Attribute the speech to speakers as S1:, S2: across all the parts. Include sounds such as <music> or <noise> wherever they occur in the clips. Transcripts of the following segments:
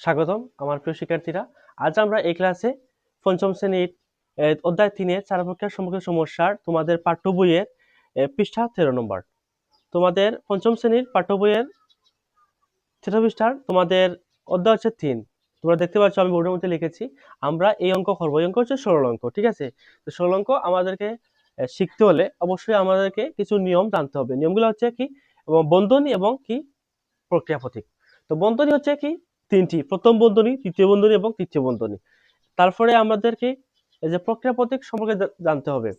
S1: স্বাগতম আমার প্রিয় শিক্ষার্থীরা। আজ আমরা এই ক্লাসে পঞ্চম শ্রেণির অধ্যায় তিনের চার প্রকার সম্মুখীন সমস্যার তোমাদের পাঠ্য বইয়ের পৃষ্ঠা তেরো নম্বর। তোমাদের পঞ্চম শ্রেণির পাঠ্য বইয়ের তেরো পৃষ্ঠার তোমাদের অধ্যায় হচ্ছে তিন। তোমরা দেখতে পাচ্ছ আমি বোর্ডের মধ্যে লিখেছি, আমরা এই অঙ্ক করব। এই অঙ্ক হচ্ছে সরল অঙ্ক, ঠিক আছে? তো সরল অঙ্ক আমাদেরকে শিখতে হলে অবশ্যই আমাদেরকে কিছু নিয়ম জানতে হবে। নিয়মগুলো হচ্ছে কি? এবং বন্ধনী এবং কি? প্রক্রিয়া প্রতীক তো বন্ধনী হচ্ছে কি? তিনটি। প্রথম বন্ধনী, তৃতীয় বন্ধনী এবং তৃতীয় বন্ধনী। তারপরে আমাদেরকে এই যে প্রক্রিয়া প্রতীক সম্পর্কে জানতে হবে।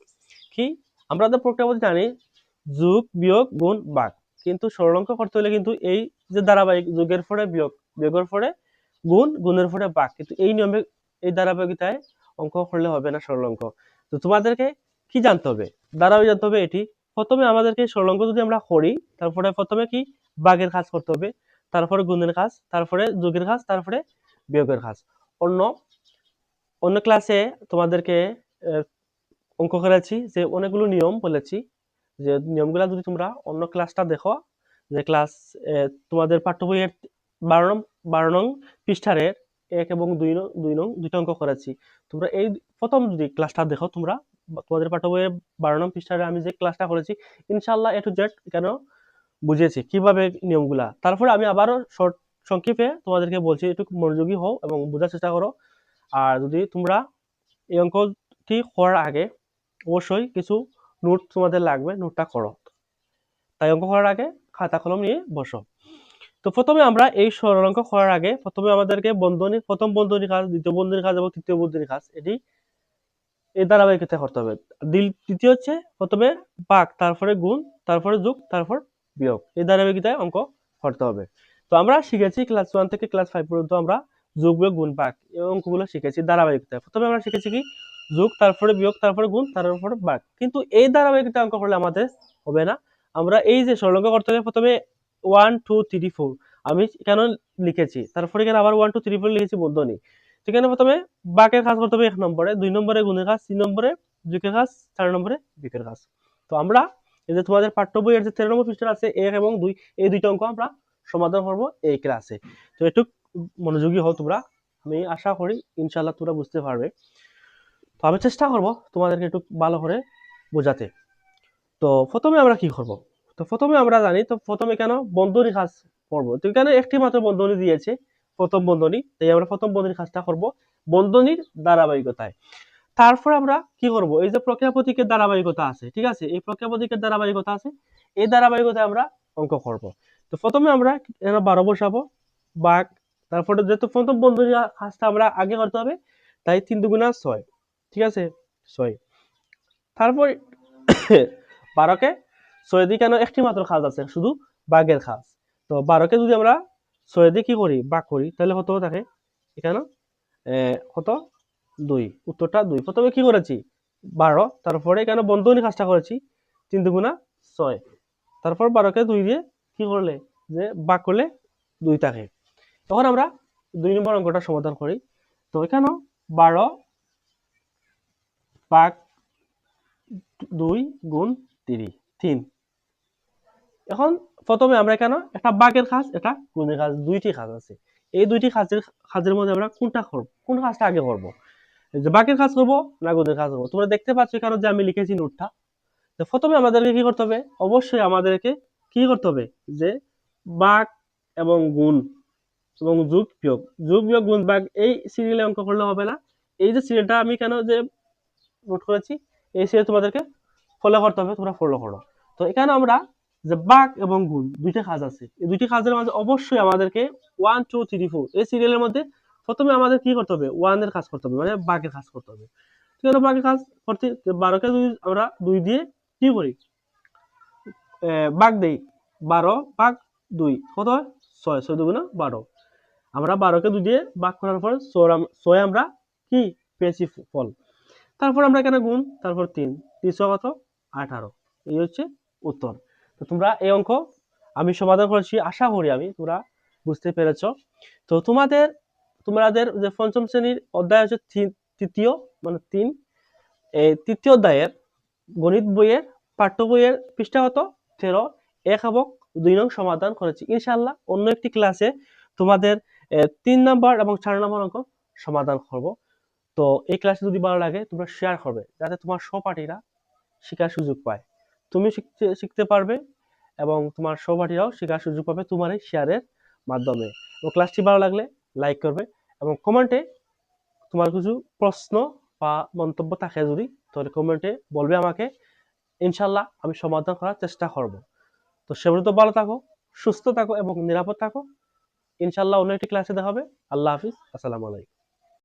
S1: কি? আমরা তো প্রক্রিয়া জানি, যোগ, বিয়োগ, গুণ ভাগ কিন্তু সরলঙ্ক করতে হলে কিন্তু এই যে ধারাবাহিক, যোগের পরে বিয়োগ, বিয়োগের পরে গুণ, গুণের পরে ভাগ কিন্তু এই নিয়মে এই ধারাবাহিকতায় অঙ্ক করলে হবে না সরল অঙ্ক তো তোমাদেরকে কি জানতে হবে? ধারাবাহিক জানতে হবে এটি। প্রথমে আমাদেরকে সরল অঙ্ক যদি আমরা করি, তারপরে প্রথমে কি? ভাগের কাজ করতে হবে। তারপরে গুণের কাজ, তারপরে যোগের কাজ, তারপরে বিয়োগের কাজ। অন্য অন্য ক্লাসে তোমাদেরকে অঙ্ক করেছি যে অনেকগুলো নিয়ম বলেছি। যে নিয়মগুলো যদি তোমরা অন্য ক্লাসটা দেখো, যে ক্লাস তোমাদের পাঠ্য বইয়ের বারো নং বারো নং পৃষ্ঠারের এক এবং দুই নং দুই নং দুইটা অঙ্ক করেছি। তোমরা এই প্রথম যদি ক্লাসটা দেখো তোমরা, তোমাদের পাঠ্য বইয়ের বারো নং পৃষ্ঠারে আমি যে ক্লাসটা করেছি ইনশাল্লাহ এ টু জেড কেন বুঝিয়েছি কীভাবে নিয়মগুলা? তারপরে আমি আবারও শর্ট সংক্ষেপে তোমাদেরকে বলছি, একটু মনোযোগী হও এবং বোঝার চেষ্টা করো। আর যদি তোমরা এই অঙ্কটি করার আগে অবশ্যই কিছু নোট তোমাদের লাগবে, নোটটা করো। তাই অঙ্ক করার আগে খাতা কলম নিয়ে বসো। তো প্রথমে আমরা এই সরল অঙ্ক করার আগে প্রথমে আমাদেরকে বন্ধনী, প্রথম বন্ধনী কাজ, দ্বিতীয় বন্ধনী কাজ এবং তৃতীয় বন্ধনী কাজ, এটি এই ধারাবাহিকতা করতে হবে। তৃতীয় হচ্ছে প্রথমে ভাগ তারপরে গুণ, তারপরে যোগ, তারপর বিয়োগ। এই ধারাবাহিকতায় অঙ্ক করতে হবে। তো আমরা শিখেছি ক্লাস ওয়ান থেকে ক্লাস ফাইভ পর্যন্ত আমরা যোগ, বিয়োগ, গুণ ভাগ এই অঙ্কগুলো শিখেছি ধারাবাহিকতায়। প্রথমে আমরা শিখেছি কি? যোগ, তারপরে বিয়োগ, তারপরে গুণ, তারপরে ভাগ কিন্তু এই ধারাবাহিকতা অঙ্ক করলে আমাদের হবে না। আমরা এই যে সরল অঙ্ক করতে হবে, প্রথমে ওয়ান টু থ্রি ফোর আমি কেন লিখেছি? তারপরে এখানে আবার ওয়ান টু থ্রি ফোর লিখেছি বন্ধনী সেখানে প্রথমে বাকের কাজ করতে হবে এক নম্বরে, দুই নম্বরে গুণের কাজ, তিন নম্বরে যুগের কাজ, চার নম্বরে বিকের কাজ। তো আমরা এই যে তোমাদের পাঠ্য বইয়ের যে তেরো নম্বর পৃষ্ঠা আছে এক এবং দুই, এই দুইটা অঙ্ক আমরা সমাধান করব এই ক্লাসে। তো একটু মনোযোগী হও তোমরা। আমি আশা করি ইনশাল্লাহ তোমরা বুঝতে পারবে। তো আমি চেষ্টা করব তোমাদেরকে একটু ভালো করে বোঝাতে। তো প্রথমে আমরা কি করব? তো প্রথমে আমরা জানি, তো প্রথমে কেন বন্ধনী কাজ করব? তো কেন একটি মাত্র বন্ধনী দিয়েছে প্রথম বন্ধনী। তাই আমরা প্রথম বন্ধনীর কাজটা করব বন্ধনীর ধারাবাহিকতায়। তারপর আমরা কি করব? এই যে প্রক্রিয়া প্রতীকের ধারাবাহিকতা আছে, ঠিক আছে? এই প্রক্রিয়া প্রতীকের ধারাবাহিকতা আছে। এই ধারাবাহিকতা আমরা অঙ্ক করব। তো প্রথমে আমরা এখানে বারো বসাবো, বাঘ, তারপরে যেহেতু প্রথম বন্ধনীর কাজটা আমরা আগে করতে হবে, তাই তিন দুগুণা ছয়, ঠিক আছে? ছয়। তারপর <coughs> বারোকে ছয় দিয়ে কেন একটি মাত্র কাজ আছে? শুধু বাঘের কাজ। তো বারোকে যদি আমরা ছয় দিয়ে কি করি? বাঘ করি, তাহলে কত থাকে? এখানে কত? দুই। উত্তরটা দুই। প্রথমে কি করেছি? বারো। তারপরে এখানে বন্ধনী কাজটা করেছি? তিন দুগুণা ছয়। তারপর বারোকে দুই দিয়ে কি করলে? যে বাঘ করলে দুই থাকে। তখন আমরা দুই নম্বর অঙ্কটা সমাধান করি। তো এখানেও বারো ভাগ দুই গুণ তিরি তিন। এখন প্রথমে আমরা কেন? একটা বাঘের কাজ, একটা গুণের কাজ। দুইটি কাজ আছে। এই দুইটি কাজের কাজের মধ্যে আমরা কোনটা করব? কোন কাজটা আগে করব? যে বাঘের কাজ করব না গুণের কাজ করব? তোমরা দেখতে পাচ্ছ এখানে যে আমি লিখেছি নোটটা। তো প্রথমে আমাদেরকে কি করতে হবে? অবশ্যই আমাদেরকে কি করতে হবে? যে বাঘ এবং গুণ এবং যোগ বিয়োগ। যোগ বিয়োগ, গুণ ভাগ এই সিরিয়ালে অঙ্ক করলে হবে না। এই যে সিরিয়ালটা আমি কেন যে নোট করেছি, এই সিরিয়াল তোমাদেরকে ফলো করতে হবে, তোমরা ফলো করো। তো এখানে আমরা যে বাঘ এবং গুণ, দুইটা কাজ আছে। এই দুইটি কাজের মাঝে অবশ্যই আমাদেরকে ওয়ান টু থ্রি ফোর এই সিরিয়ালের মধ্যে প্রথমে আমাদের কি করতে হবে? ওয়ানের কাজ করতে হবে মানে বাঘের কাজ করতে হবে। ঠিক আছে, বাঘের কাজ করতে, বারোকে যদি আমরা দুই দিয়ে কি করি? বাঘ দেই। বারো বাঘ দুই, কত হয়? ছয় ছয় দুগুণা বারো। আমরা বারোকে দুই দিয়ে বাঘ করার পর ছয় আমরা কি পেয়েছি ফল। তারপর আমরা এখানে গুণ, তারপর তিন। তিনশো কত? আঠারো। এই হচ্ছে উত্তর। তো তোমরা এই অঙ্ক আমি সমাধান করেছি। আশা করি আমি, তোমরা বুঝতে পেরেছ। তো তোমাদের তোমাদের যে পঞ্চম শ্রেণির অধ্যায় হচ্ছে তৃতীয় মানে তিন, এই তৃতীয় অধ্যায়ের গণিত বইয়ের পাঠ্য বইয়ের পৃষ্ঠা কত তেরো এক এবং দুই নং সমাধান করেছি। ইনশাল্লাহ অন্য একটি ক্লাসে তোমাদের তিন নাম্বার এবং চার নম্বর অঙ্ক সমাধান করব। তো এই ক্লাসে যদি ভালো লাগে তোমরা শেয়ার করবে, যাতে তোমার সহপাঠীরা শেখার সুযোগ পায়। তুমি শিখতে শিখতে পারবে এবং তোমার সহপাঠীরাও শেখার সুযোগ পাবে তোমার এই শেয়ারের মাধ্যমে। এবং ক্লাসটি ভালো লাগলে লাইক করবে এবং কমেন্টে তোমার কিছু প্রশ্ন বা মন্তব্য থাকে যদি, তাহলে কমেন্টে বলবে আমাকে। ইনশাল্লাহ আমি সমাধান করার চেষ্টা করব তো সে পর্যন্ত ভালো থাকো, সুস্থ থাকো এবং নিরাপদ থাকো। ইনশাল্লাহ অন্য একটি ক্লাসে দেখা হবে। আল্লাহ হাফিজ। আসসালামু আলাইকুম।